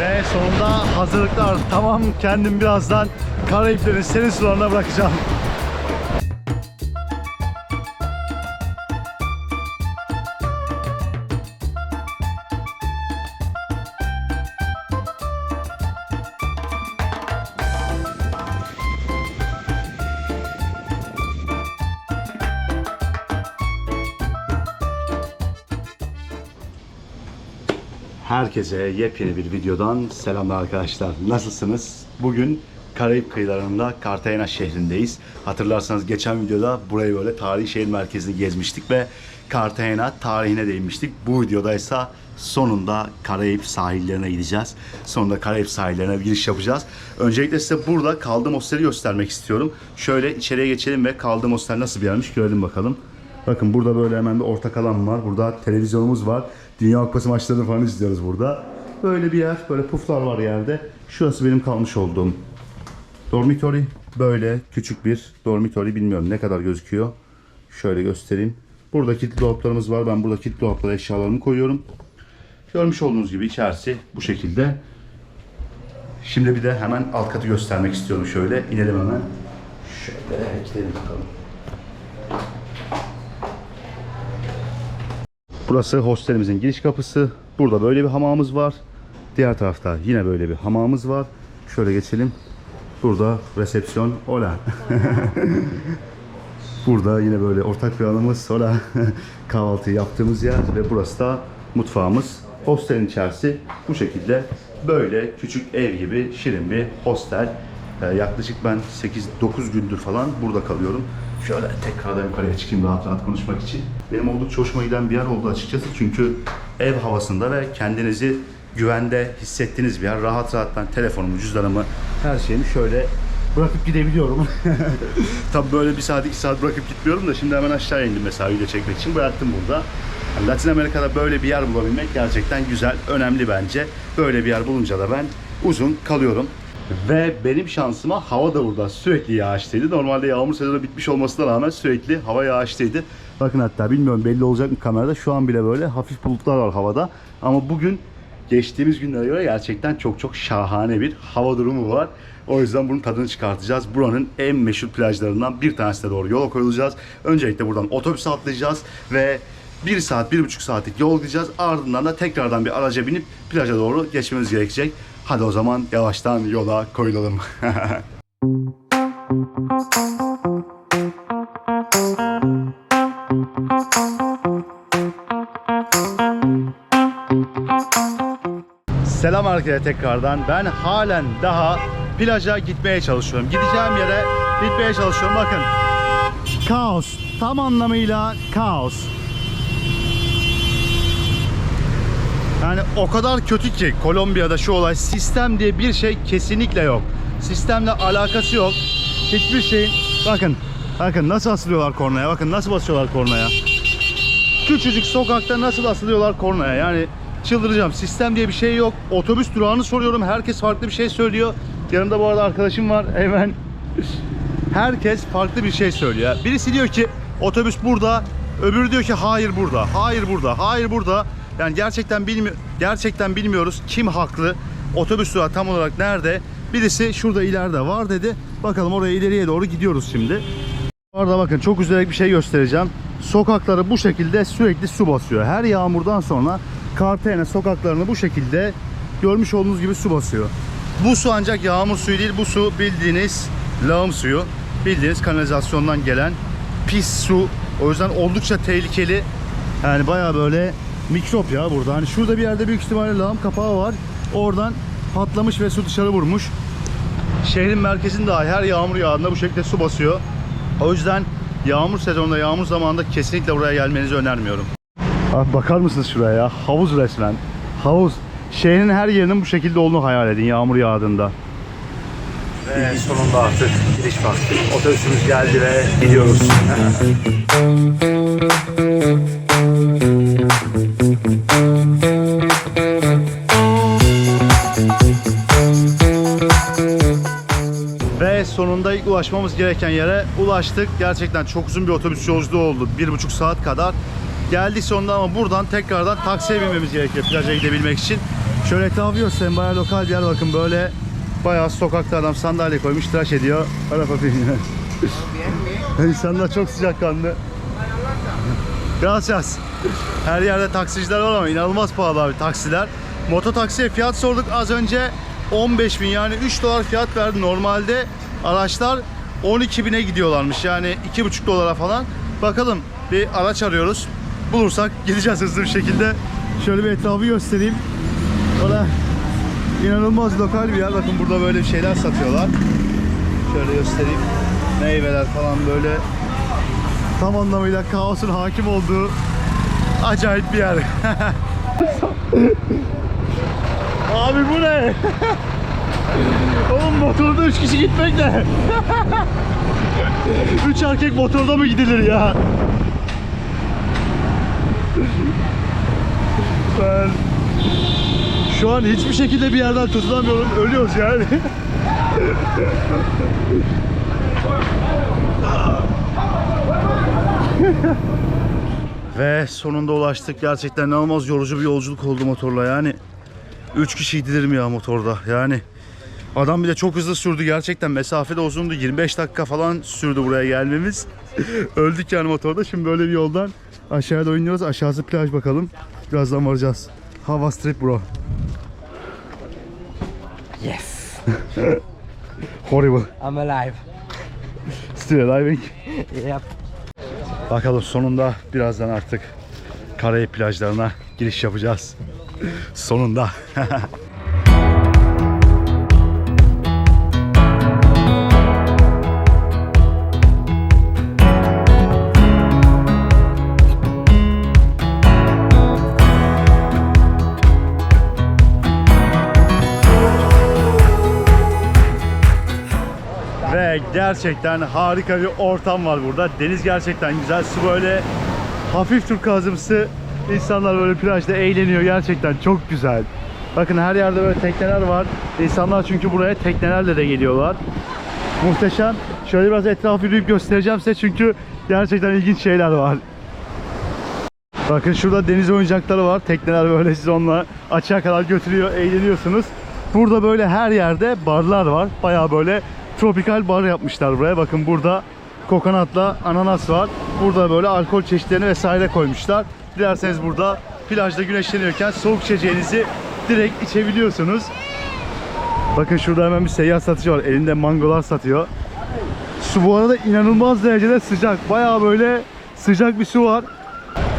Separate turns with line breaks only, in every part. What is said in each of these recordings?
Ve sonunda hazırlıklar tamam. Kendim birazdan Karayiplerin serin sularına bırakacağım. Herkese yepyeni bir videodan selamlar arkadaşlar. Nasılsınız? Bugün Karayip kıyılarında Cartagena şehrindeyiz. Hatırlarsanız geçen videoda burayı böyle tarihi şehir merkezini gezmiştik ve Cartagena tarihine değinmiştik. Bu videoda ise sonunda Karayip sahillerine gideceğiz. Sonunda Karayip sahillerine giriş yapacağız. Öncelikle size burada kaldığım hosteli göstermek istiyorum. Şöyle içeriye geçelim ve kaldığım hostel nasıl bir yermiş görelim bakalım. Bakın burada böyle hemen bir ortak alan var. Burada televizyonumuz var. Dünya Kupası maçlarını falan izliyoruz burada. Böyle bir yer, böyle puflar var yerde. Şurası benim kalmış olduğum dormitory. Böyle küçük bir dormitory bilmiyorum ne kadar gözüküyor. Şöyle göstereyim. Burada kilitli dolaplarımız var. Ben burada kilitli dolaplara eşyalarımı koyuyorum. Görmüş olduğunuz gibi içerisi bu şekilde. Şimdi bir de hemen alt katı göstermek istiyorum şöyle. İnelim hemen. Şöyle gidelim bakalım. Burası hostelimizin giriş kapısı. Burada böyle bir hamamımız var. Diğer tarafta yine böyle bir hamamımız var. Şöyle geçelim. Burada resepsiyon. Ola. Burada yine böyle ortak bir alanımız. Ola. Kahvaltıyı yaptığımız yer ve burası da mutfağımız. Hostelin içerisi bu şekilde böyle küçük ev gibi şirin bir hostel. Ee, yaklaşık ben 8-9 gündür falan burada kalıyorum. Şöyle tekrardan yukarıya çıkayım rahat rahat konuşmak için. Benim oldukça hoşuma giden bir yer oldu açıkçası. Çünkü ev havasında ve kendinizi güvende hissettiğiniz bir yer. Rahat rahat ben telefonumu, cüzdanımı, her şeyimi şöyle bırakıp gidebiliyorum. Tabii böyle bir saat, iki saat bırakıp gitmiyorum da şimdi hemen aşağı indim mesela video çekmek için. Bıraktım burada. Yani Latin Amerika'da böyle bir yer bulabilmek gerçekten güzel, önemli bence. Böyle bir yer bulunca da ben uzun kalıyorum. Ve benim şansıma hava da burada sürekli yağışlıydı. Normalde yağmur sezonu bitmiş olmasına rağmen sürekli hava yağışlıydı. Bakın hatta bilmiyorum belli olacak mı kamerada şu an bile böyle hafif bulutlar var havada. Ama bugün geçtiğimiz günlere göre gerçekten çok çok şahane bir hava durumu var. O yüzden bunun tadını çıkartacağız. Buranın en meşhur plajlarından bir tanesine doğru yola koyulacağız. Öncelikle buradan otobüse atlayacağız ve 1 saat, 1,5 saatlik yol gideceğiz. Ardından da tekrardan bir araca binip plaja doğru geçmemiz gerekecek. Hadi o zaman yavaştan yola koyulalım. Selam herkese tekrardan. Ben halen daha plaja gitmeye çalışıyorum. Gideceğim yere gitmeye çalışıyorum. Bakın. Kaos. Tam anlamıyla kaos. Yani o kadar kötü ki Kolombiya'da şu olay sistem diye bir şey kesinlikle yok. Sistemle alakası yok. Hiçbir şeyin bakın bakın nasıl asılıyorlar kornaya. Bakın nasıl basıyorlar kornaya. Küçücük sokakta nasıl asılıyorlar kornaya. Yani çıldıracağım. Sistem diye bir şey yok. Otobüs durağını soruyorum. Herkes farklı bir şey söylüyor. Yanımda bu arada arkadaşım var. Hemen herkes farklı bir şey söylüyor. Birisi diyor ki otobüs burada, öbürü diyor ki hayır burada, hayır burada, hayır burada. Yani gerçekten bilmi gerçekten bilmiyoruz kim haklı. Otobüs durağı tam olarak nerede? Birisi şurada ileride var dedi. Bakalım oraya ileriye doğru gidiyoruz şimdi. Orada bakın çok üzülerek bir şey göstereceğim. Sokakları bu şekilde sürekli su basıyor. Her yağmurdan sonra Cartagena sokaklarını bu şekilde görmüş olduğunuz gibi su basıyor. Bu su ancak yağmur suyu değil. Bu su bildiğiniz lağım suyu. Bildiğiniz kanalizasyondan gelen pis su. O yüzden oldukça tehlikeli. Yani baya böyle mikrop ya burada. Hani şurada bir yerde büyük ihtimalle lağım kapağı var. Oradan patlamış ve su dışarı vurmuş. Şehrin merkezinde dahi her yağmur yağdığında bu şekilde su basıyor. O yüzden yağmur sezonunda, yağmur zamanında kesinlikle buraya gelmenizi önermiyorum. Abi bakar mısınız şuraya ya? Havuz resmen. Havuz. Şehrin her yerinin bu şekilde olduğunu hayal edin yağmur yağdığında. Ve sonunda artık giriş vakti. Otobüsümüz geldi ve gidiyoruz. Ve sonunda ilk ulaşmamız gereken yere ulaştık. Gerçekten çok uzun bir otobüs yolculuğu oldu. Bir buçuk saat kadar. Geldik sonunda ama buradan tekrardan taksiye binmemiz gerekiyor plaja gidebilmek için. Şöyle etrafı göstereyim. Bayağı lokal bir yer bakın böyle. Bayağı sokakta adam sandalye koymuş tıraş ediyor. Ara papayı. İnsanlar çok sıcakkanlı. Gracias. Her yerde taksiciler var ama inanılmaz pahalı abi taksiler. Moto taksiye fiyat sorduk az önce 15 bin yani 3 dolar fiyat verdi. Normalde araçlar 12 bine gidiyorlarmış yani 2,5 dolara falan. Bakalım bir araç arıyoruz. Bulursak gideceğiz hızlı bir şekilde. Şöyle bir etrafı göstereyim. Orada inanılmaz lokal bir yer. Bakın burada böyle şeyler satıyorlar. Şöyle göstereyim. Meyveler falan böyle tam anlamıyla kaosun hakim olduğu acayip bir yer. Abi bu ne? Oğlum motorda 3 kişi gitmek ne? 3 erkek motorda mı gidilir ya? Ben şu an hiçbir şekilde bir yerden tutunamıyorum. Ölüyoruz yani. Ve sonunda ulaştık. Gerçekten inanılmaz yorucu bir yolculuk oldu motorla yani. 3 kişi gidilir ya motorda yani. Adam bir de çok hızlı sürdü gerçekten mesafe de uzundu 25 dakika falan sürdü buraya gelmemiz. Öldük yani motorda şimdi böyle bir yoldan aşağıya doğru iniyoruz aşağısı plaj bakalım. Birazdan varacağız. Hava strip bro.
Yes,
Horrible.
I'm alive.
Still diving.
Yep.
Bakalım sonunda birazdan artık Karayip plajlarına giriş yapacağız. sonunda. gerçekten harika bir ortam var burada. Deniz gerçekten güzel. Su böyle hafif turkuazımsı. İnsanlar böyle plajda eğleniyor. Gerçekten çok güzel. Bakın her yerde böyle tekneler var. İnsanlar çünkü buraya teknelerle de geliyorlar. Muhteşem. Şöyle biraz etrafı yürüyüp göstereceğim size çünkü gerçekten ilginç şeyler var. Bakın şurada deniz oyuncakları var. Tekneler böyle sizi onunla açığa kadar götürüyor, eğleniyorsunuz. Burada böyle her yerde barlar var. Bayağı böyle tropikal bar yapmışlar buraya. Bakın burada kokonatla ananas var. Burada böyle alkol çeşitlerini vesaire koymuşlar. Dilerseniz burada plajda güneşleniyorken soğuk içeceğinizi direkt içebiliyorsunuz. Bakın şurada hemen bir seyyar satıcı var. Elinde mangolar satıyor. Su bu arada inanılmaz derecede sıcak. Bayağı böyle sıcak bir su var.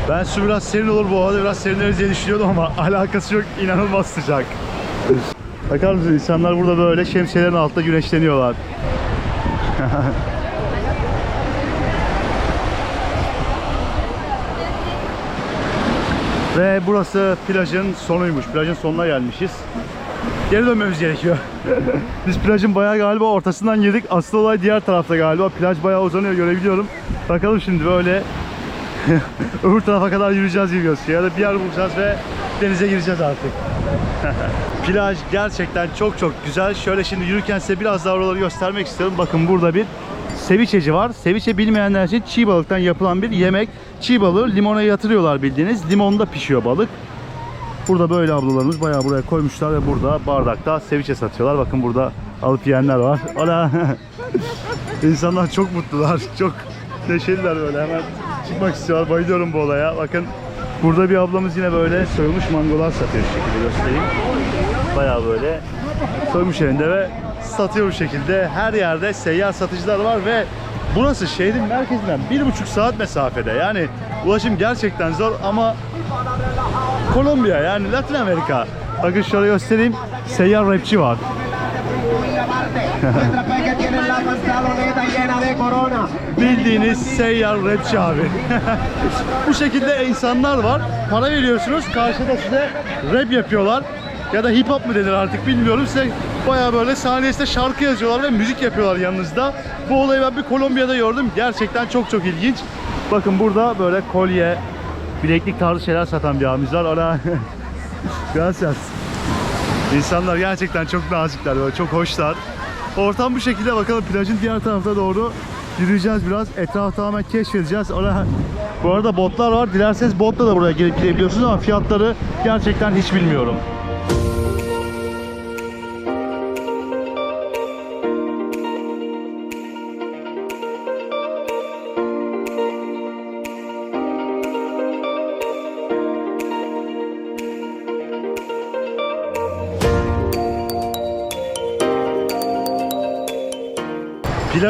Ben su biraz serin olur bu arada biraz serinleriz diye düşünüyordum ama alakası yok inanılmaz sıcak. Bakar mısınız insanlar burada böyle şemsiyelerin altında güneşleniyorlar. Ve burası plajın sonuymuş. Plajın sonuna gelmişiz. Geri dönmemiz gerekiyor. Biz plajın bayağı galiba ortasından girdik. Asıl olay diğer tarafta galiba. Plaj bayağı uzanıyor görebiliyorum. Bakalım şimdi böyle öbür tarafa kadar yürüyeceğiz gibi gözüküyor. Ya da bir yer bulacağız ve denize gireceğiz artık. Plaj gerçekten çok çok güzel. Şöyle şimdi yürürken size biraz daha oraları göstermek istiyorum. Bakın burada bir seviçeci var. Seviçe bilmeyenler için çiğ balıktan yapılan bir yemek. Çiğ balığı limona yatırıyorlar bildiğiniz. Limonda pişiyor balık. Burada böyle ablalarımız bayağı buraya koymuşlar ve burada bardakta seviçe satıyorlar. Bakın burada alıp yiyenler var. Ola. İnsanlar çok mutlular. Çok neşeliler böyle hemen çıkmak istiyorlar. Bayılıyorum bu olaya. Bakın burada bir ablamız yine böyle soyulmuş mangolar satıyor şekilde göstereyim. Bayağı böyle soymuş elinde ve satıyor bu şekilde. Her yerde seyyar satıcılar var ve burası şehrin merkezinden bir buçuk saat mesafede. Yani ulaşım gerçekten zor ama Kolombiya yani Latin Amerika. Bakın şöyle göstereyim. Seyyar rapçi var. Bildiğiniz seyyar rapçi abi. Bu şekilde insanlar var. Para veriyorsunuz. Karşıda size rap yapıyorlar. Ya da hip hop mu denir artık bilmiyorum. Size baya böyle saniyesinde şarkı yazıyorlar ve müzik yapıyorlar yanınızda. Bu olayı ben bir Kolombiya'da gördüm. Gerçekten çok çok ilginç. Bakın burada böyle kolye, bileklik tarzı şeyler satan bir abimiz var. Ona Gracias. İnsanlar gerçekten çok nazikler böyle çok hoşlar. Ortam bu şekilde bakalım plajın diğer tarafına doğru yürüyeceğiz biraz. Etrafı tamamen keşfedeceğiz. Orada bu arada botlar var. Dilerseniz botla da buraya gelip gidebiliyorsunuz ama fiyatları gerçekten hiç bilmiyorum.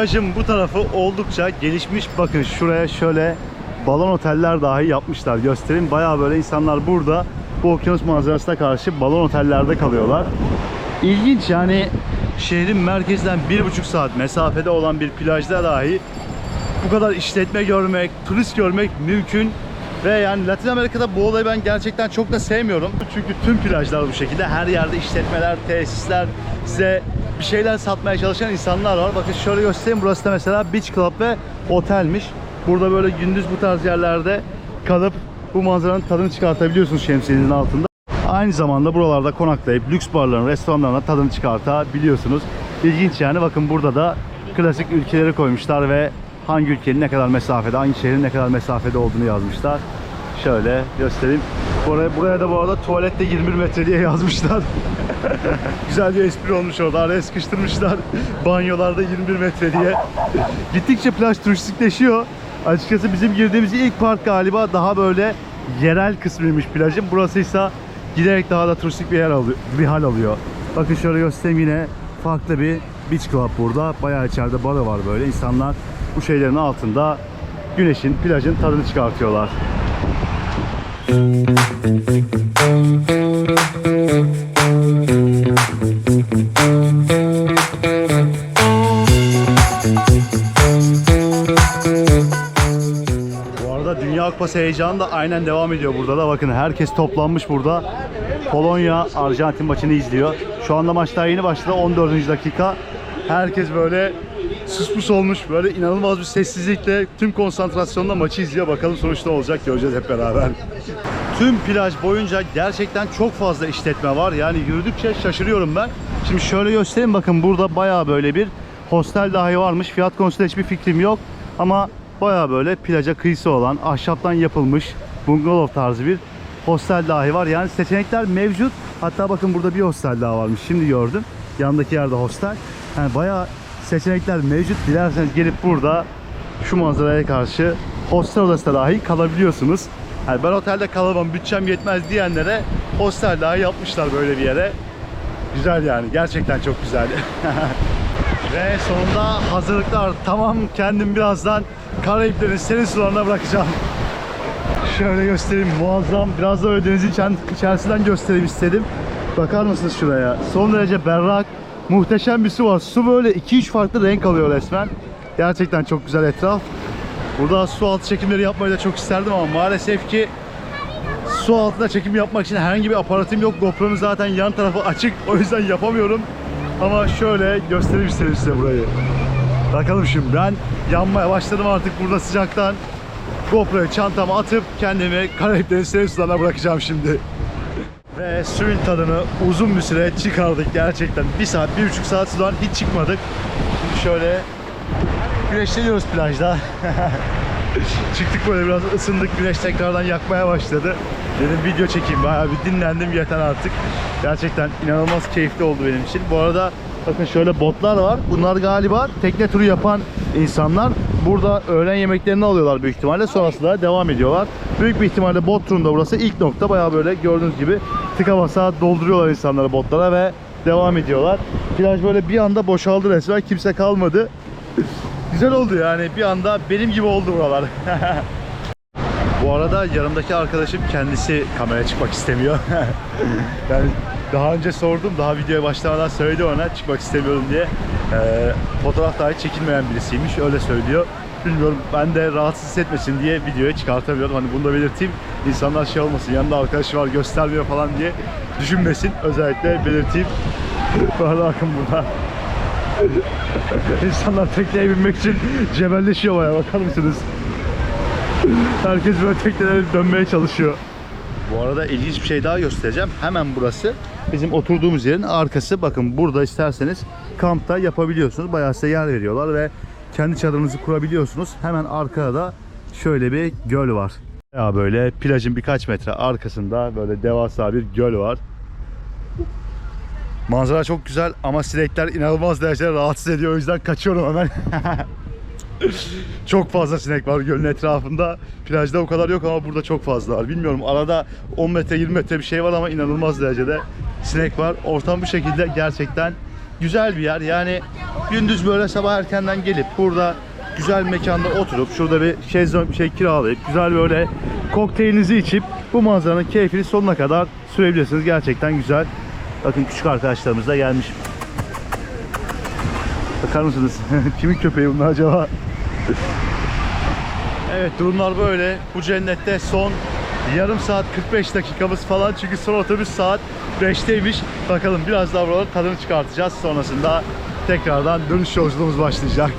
Plajın bu tarafı oldukça gelişmiş. Bakın şuraya şöyle balon oteller dahi yapmışlar. Göstereyim. Bayağı böyle insanlar burada bu okyanus manzarasına karşı balon otellerde kalıyorlar. İlginç yani şehrin merkezinden bir buçuk saat mesafede olan bir plajda dahi bu kadar işletme görmek, turist görmek mümkün. Ve yani Latin Amerika'da bu olayı ben gerçekten çok da sevmiyorum. Çünkü tüm plajlar bu şekilde. Her yerde işletmeler, tesisler, size bir şeyler satmaya çalışan insanlar var. Bakın şöyle göstereyim. Burası da mesela Beach Club ve otelmiş. Burada böyle gündüz bu tarz yerlerde kalıp bu manzaranın tadını çıkartabiliyorsunuz şemsiyenin altında. Aynı zamanda buralarda konaklayıp lüks barların, restoranlarına tadını çıkartabiliyorsunuz. İlginç yani bakın burada da klasik ülkeleri koymuşlar ve hangi ülkenin ne kadar mesafede, hangi şehrin ne kadar mesafede olduğunu yazmışlar. Şöyle göstereyim. Buraya, buraya da bu arada tuvalette 21 metre diye yazmışlar. Güzel bir espri olmuş orada. Araya sıkıştırmışlar. Banyolarda 21 metre diye. Gittikçe plaj turistikleşiyor. Açıkçası bizim girdiğimiz ilk park galiba daha böyle yerel kısmıymış plajın. Burası ise giderek daha da turistik bir yer alıyor, bir hal alıyor. Bakın şöyle göstereyim yine farklı bir beach club burada. Bayağı içeride barı var böyle. İnsanlar bu şeylerin altında güneşin, plajın tadını çıkartıyorlar. Bu arada Dünya Kupası heyecanı da aynen devam ediyor burada da. Bakın herkes toplanmış burada. Polonya Arjantin maçını izliyor. Şu anda maçlar yeni başladı. 14. dakika. Herkes böyle sus pus olmuş. Böyle inanılmaz bir sessizlikle tüm konsantrasyonla maçı izliyor. Bakalım sonuç ne olacak göreceğiz hep beraber. Tüm plaj boyunca gerçekten çok fazla işletme var. Yani yürüdükçe şaşırıyorum ben. Şimdi şöyle göstereyim bakın burada bayağı böyle bir hostel dahi varmış. Fiyat konusunda hiçbir fikrim yok. Ama bayağı böyle plaja kıyısı olan ahşaptan yapılmış bungalov tarzı bir hostel dahi var. Yani seçenekler mevcut. Hatta bakın burada bir hostel daha varmış. Şimdi gördüm. Yandaki yerde hostel. Yani bayağı seçenekler mevcut. Dilerseniz gelip burada şu manzaraya karşı hostel odasında dahi kalabiliyorsunuz. Yani ben otelde kalamam, bütçem yetmez diyenlere hostel dahi yapmışlar böyle bir yere. Güzel yani. Gerçekten çok güzel. Ve sonunda hazırlıklar tamam. Kendim birazdan Karayiplerin serin sularına bırakacağım. Şöyle göstereyim muazzam. Biraz da böyle denizin içerisinden göstereyim istedim. Bakar mısınız şuraya? Son derece berrak, muhteşem bir su var. Su böyle 2-3 farklı renk alıyor resmen. Gerçekten çok güzel etraf. Burada su altı çekimleri yapmayı da çok isterdim ama maalesef ki su altında çekim yapmak için herhangi bir aparatım yok. GoPro'nun zaten yan tarafı açık. O yüzden yapamıyorum. Ama şöyle göstereyim istedim size burayı. Bakalım şimdi ben yanmaya başladım artık burada sıcaktan. GoPro'yu çantama atıp kendimi Karayiplerin serin sularına bırakacağım şimdi. Ve suyun tadını uzun bir süre çıkardık gerçekten. Bir saat, bir buçuk saat sudan hiç çıkmadık. Şimdi şöyle güneşleniyoruz plajda. Çıktık böyle biraz ısındık. Güneş tekrardan yakmaya başladı. Dedim video çekeyim. Bayağı bir dinlendim yeter artık. Gerçekten inanılmaz keyifli oldu benim için. Bu arada bakın şöyle botlar var. Bunlar galiba tekne turu yapan insanlar. Burada öğlen yemeklerini alıyorlar büyük ihtimalle. Sonrasında devam ediyorlar. Büyük bir ihtimalle bot turunda burası ilk nokta. Bayağı böyle gördüğünüz gibi tıka basa dolduruyorlar insanları botlara ve devam ediyorlar. Plaj böyle bir anda boşaldı resmen. Kimse kalmadı. Güzel oldu yani bir anda benim gibi oldu buralar. Bu arada yanımdaki arkadaşım kendisi kameraya çıkmak istemiyor. yani daha önce sordum, daha videoya başlamadan söyledi ona çıkmak istemiyorum diye. Ee, fotoğraf dahi çekilmeyen birisiymiş, öyle söylüyor. Bilmiyorum ben de rahatsız hissetmesin diye videoya çıkartamıyorum. Hani bunu da belirteyim. İnsanlar şey olmasın, yanında arkadaşı var göstermiyor falan diye düşünmesin. Özellikle belirteyim. Arada bakın burada. İnsanlar tekneye binmek için cebelleşiyor baya bakar mısınız? Herkes böyle teknelere dönmeye çalışıyor. Bu arada ilginç bir şey daha göstereceğim. Hemen burası bizim oturduğumuz yerin arkası. Bakın burada isterseniz kampta yapabiliyorsunuz. Bayağı size yer veriyorlar ve kendi çadırınızı kurabiliyorsunuz. Hemen arkada da şöyle bir göl var. Ya böyle plajın birkaç metre arkasında böyle devasa bir göl var. Manzara çok güzel ama sinekler inanılmaz derecede rahatsız ediyor. O yüzden kaçıyorum hemen. çok fazla sinek var gölün etrafında. Plajda o kadar yok ama burada çok fazla var. Bilmiyorum arada 10 metre 20 metre bir şey var ama inanılmaz derecede sinek var. Ortam bu şekilde gerçekten güzel bir yer. Yani gündüz böyle sabah erkenden gelip burada güzel mekanda oturup şurada bir şezlong bir şey kiralayıp güzel böyle kokteylinizi içip bu manzaranın keyfini sonuna kadar sürebilirsiniz. Gerçekten güzel. Bakın küçük arkadaşlarımız da gelmiş. Bakar mısınız? Kimin köpeği bunlar acaba? evet durumlar böyle. Bu cennette son yarım saat 45 dakikamız falan çünkü son otobüs saat 5'teymiş. Bakalım biraz daha buraların tadını çıkartacağız. Sonrasında tekrardan dönüş yolculuğumuz başlayacak.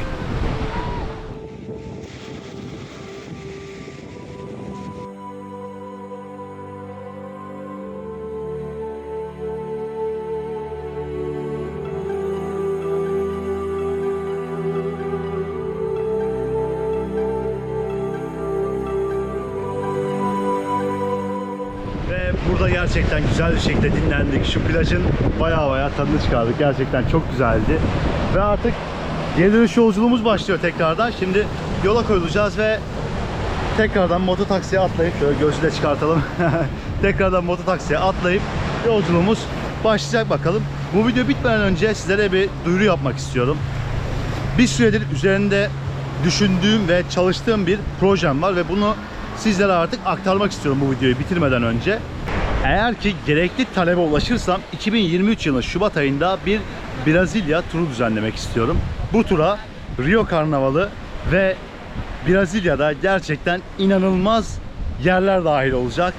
Gerçekten güzel bir şekilde dinlendik. Şu plajın baya baya tadını çıkardık. Gerçekten çok güzeldi. Ve artık geri dönüş yolculuğumuz başlıyor tekrardan. Şimdi yola koyulacağız ve tekrardan mototaksiye atlayıp şöyle gözü de çıkartalım. tekrardan mototaksiye atlayıp yolculuğumuz başlayacak bakalım. Bu video bitmeden önce sizlere bir duyuru yapmak istiyorum. Bir süredir üzerinde düşündüğüm ve çalıştığım bir projem var ve bunu sizlere artık aktarmak istiyorum bu videoyu bitirmeden önce. Eğer ki gerekli talebe ulaşırsam 2023 yılı Şubat ayında bir Brezilya turu düzenlemek istiyorum. Bu tura Rio Karnavalı ve Brezilya'da gerçekten inanılmaz yerler dahil olacak.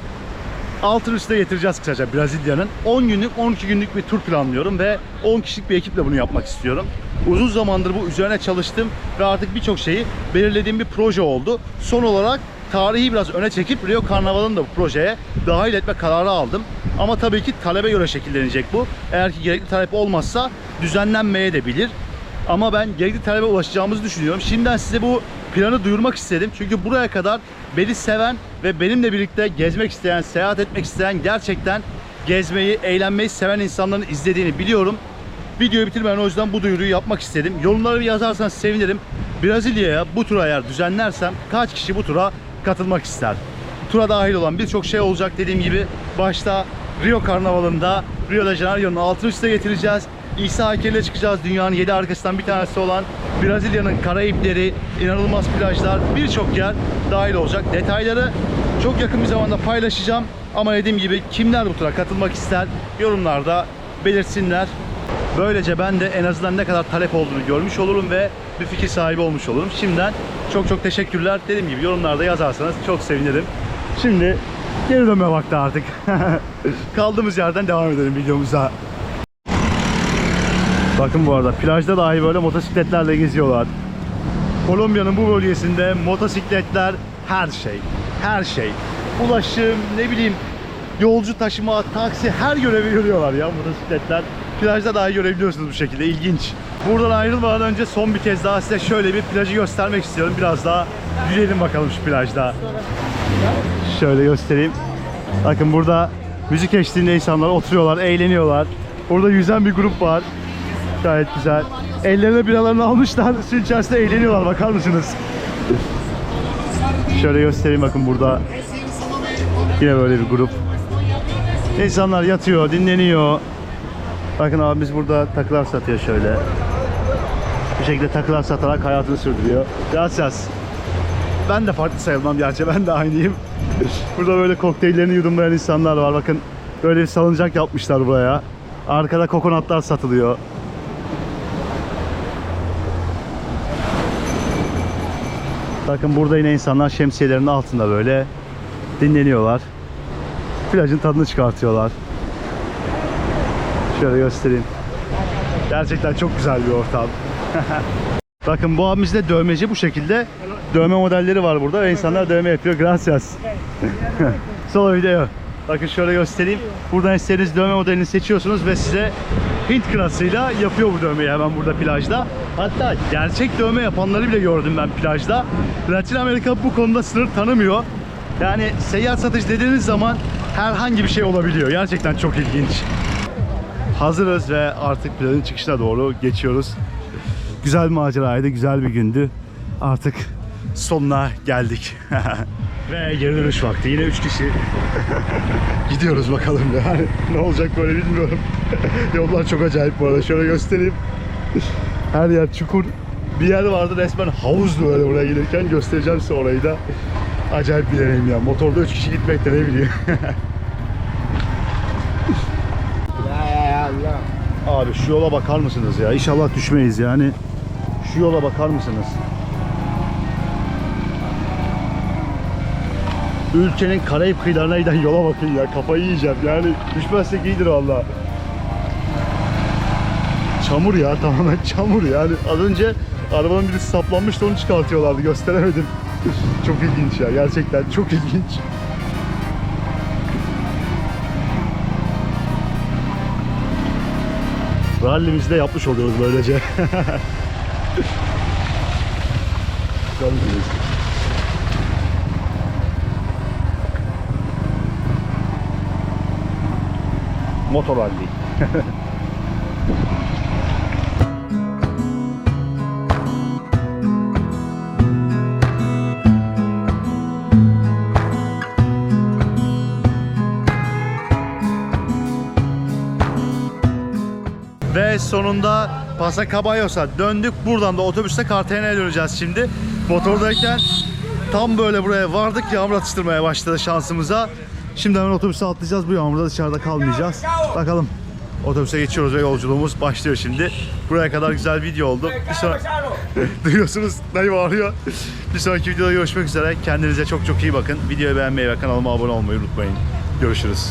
Altın üstüne getireceğiz kısaca Brezilya'nın. 10 günlük 12 günlük bir tur planlıyorum ve 10 kişilik bir ekiple bunu yapmak istiyorum. Uzun zamandır bu üzerine çalıştım ve artık birçok şeyi belirlediğim bir proje oldu. Son olarak tarihi biraz öne çekip Rio Karnavalı'nı da bu projeye dahil etme kararı aldım. Ama tabii ki talebe göre şekillenecek bu. Eğer ki gerekli talep olmazsa düzenlenmeye de bilir. Ama ben gerekli talebe ulaşacağımızı düşünüyorum. Şimdiden size bu planı duyurmak istedim. Çünkü buraya kadar beni seven ve benimle birlikte gezmek isteyen, seyahat etmek isteyen, gerçekten gezmeyi, eğlenmeyi seven insanların izlediğini biliyorum. Videoyu bitirmeden o yüzden bu duyuruyu yapmak istedim. Yorumları yazarsanız sevinirim. Brezilya'ya bu tura eğer düzenlersem kaç kişi bu tura katılmak ister? Tura dahil olan birçok şey olacak dediğim gibi. Başta Rio Karnavalı'nda Rio de Janeiro'nun altını üste getireceğiz. İsa heykeliyle çıkacağız. Dünyanın 7 arkasından bir tanesi olan Brezilya'nın Karayipleri, inanılmaz plajlar, birçok yer dahil olacak. Detayları çok yakın bir zamanda paylaşacağım. Ama dediğim gibi kimler bu tura katılmak ister yorumlarda belirtsinler. Böylece ben de en azından ne kadar talep olduğunu görmüş olurum ve bir fikir sahibi olmuş olurum. Şimdiden çok çok teşekkürler. Dediğim gibi yorumlarda yazarsanız çok sevinirim. Şimdi geri dönme vakti artık. Kaldığımız yerden devam edelim videomuza. Bakın bu arada plajda dahi böyle motosikletlerle geziyorlar. Kolombiya'nın bu bölgesinde motosikletler her şey. Her şey. Ulaşım, ne bileyim yolcu taşıma, taksi her görevi görüyorlar ya motosikletler. Plajda dahi görebiliyorsunuz bu şekilde. ilginç. Buradan ayrılmadan önce son bir kez daha size şöyle bir plajı göstermek istiyorum. Biraz daha yürüyelim bakalım şu plajda. Şöyle göstereyim. Bakın burada müzik eşliğinde insanlar oturuyorlar, eğleniyorlar. Burada yüzen bir grup var. Gayet güzel. Ellerine biralarını almışlar. Suyun içerisinde eğleniyorlar. Bakar mısınız? Şöyle göstereyim bakın burada. Yine böyle bir grup. İnsanlar yatıyor, dinleniyor. Bakın abimiz burada takılar satıyor şöyle. Bu şekilde takılar satarak hayatını sürdürüyor. Gracias. Ben de farklı sayılmam gerçi. Ben de aynıyım. Burada böyle kokteyllerini yudumlayan insanlar var. Bakın böyle bir salıncak yapmışlar buraya. Arkada kokonatlar satılıyor. Bakın burada yine insanlar şemsiyelerin altında böyle dinleniyorlar. Plajın tadını çıkartıyorlar. Şöyle göstereyim. Gerçekten çok güzel bir ortam. Bakın bu abimiz de dövmeci bu şekilde. Dövme modelleri var burada ve insanlar dövme yapıyor. Gracias. Solo video. Bakın şöyle göstereyim. Buradan istediğiniz dövme modelini seçiyorsunuz ve size Hint kınasıyla yapıyor bu dövmeyi hemen burada plajda. Hatta gerçek dövme yapanları bile gördüm ben plajda. Latin Amerika bu konuda sınır tanımıyor. Yani seyyar satış dediğiniz zaman herhangi bir şey olabiliyor. Gerçekten çok ilginç. Hazırız ve artık plajın çıkışına doğru geçiyoruz. Güzel bir maceraydı, güzel bir gündü. Artık sonuna geldik. ve geri dönüş vakti. Yine 3 kişi. gidiyoruz bakalım yani. ne olacak böyle bilmiyorum. Yollar çok acayip bu arada. Şöyle göstereyim. Her yer çukur. Bir yer vardı resmen havuzdu böyle buraya gelirken. Göstereceğim size orayı da. Acayip bir deneyim ya. Motorda 3 kişi gitmek de ne bileyim. Abi şu yola bakar mısınız ya? İnşallah düşmeyiz yani. Şu yola bakar mısınız? Ülkenin Karayip kıyılarına giden yola bakın ya. Kafayı yiyeceğim yani. Düşmezsek iyidir valla. Çamur ya tamamen çamur yani. Az önce arabanın birisi saplanmıştı onu çıkartıyorlardı. Gösteremedim. çok ilginç ya. Gerçekten çok ilginç. Rallimizi de yapmış oluyoruz böylece. Gördünüz. Motor rally. Ve sonunda Pasacabayos'a döndük. Buradan da otobüste Cartagena'ya döneceğiz şimdi. Motordayken tam böyle buraya vardık. Yağmur atıştırmaya başladı şansımıza. Şimdi hemen otobüse atlayacağız. Bu yağmurda dışarıda kalmayacağız. Bakalım. Otobüse geçiyoruz ve yolculuğumuz başlıyor şimdi. Buraya kadar güzel video oldu. Bir sonra... Duyuyorsunuz dayı bağırıyor. Bir sonraki videoda görüşmek üzere. Kendinize çok çok iyi bakın. Videoyu beğenmeyi ve kanalıma abone olmayı unutmayın. Görüşürüz.